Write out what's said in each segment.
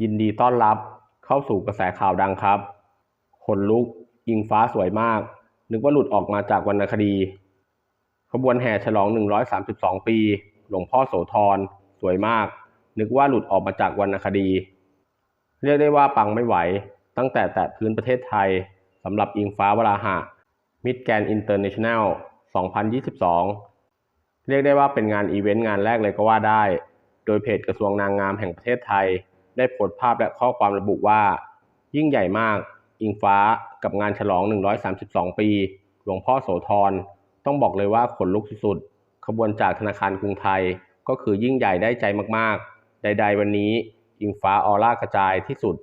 ยินดีต้อนรับเข้าสู่กระแสข่าวดังครับขนลุก อิงฟ้าสวยมาก นึกว่าหลุดออกมาจากวรรณคดี ขบวนแห่ฉลอง 132 ปี หลวงพ่อโสธร สวยมาก นึกว่าหลุดออกมาจากวรรณคดี เรียกได้ว่าปังไม่ไหว ตั้งแต่แตะพื้นประเทศไทยสำหรับอิงฟ้าวราหะ มิดแกนอินเตอร์เนชั่นแนล 2022 เรียกได้ว่าเป็นงานอีเวนต์งานแรกเลยก็ว่าได้ โดยเพจกระทรวงนางงามแห่งประเทศไทย ได้โพสต์ภาพและข้อความระบุว่า ยิ่งใหญ่มาก อิงฟ้ากับงานฉลอง 132 ปี หลวงพ่อโสธร ต้องบอกเลยว่าขนลุกสุดๆขบวนจากธนาคารกรุงไทย ก็คือยิ่งใหญ่ได้ใจมากๆ ใด ๆ วันนี้ อิงฟ้าออร่ากระจายที่สุด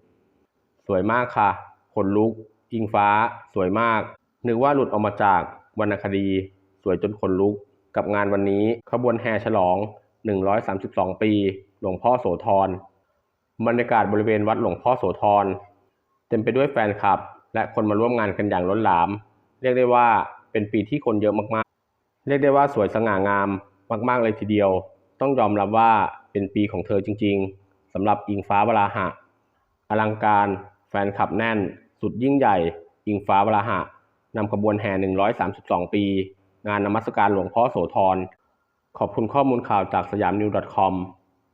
สวยมากค่ะ ขนลุก อิงฟ้า สวยมาก นึกว่าหลุดออกมาจากวรรณคดี สวยจนขนลุก กับงานวันนี้ขบวนแห่ฉลอง 132 ปี หลวงพ่อโสธร บรรยากาศบริเวณวัดหลวงพ่อโสธรเต็มไปด้วยแฟนคลับ และคนมาร่วมงานกันอย่างล้นหลาม เรียกได้ว่าเป็นปีที่คนเยอะมากๆ เรียกได้ว่าสวยสง่างามมากๆเลยทีเดียว ต้องยอมรับว่าเป็นปีของเธอจริง ๆสำหรับอิงฟ้าวราหะ อลังการ แฟนคลับแน่น สุดยิ่งใหญ่ อิงฟ้าวราหะนำขบวนแห่ 132 ปี งานนมัสการหลวงพ่อโสธรขอบคุณข้อมูลข่าวจากสยามนิว .com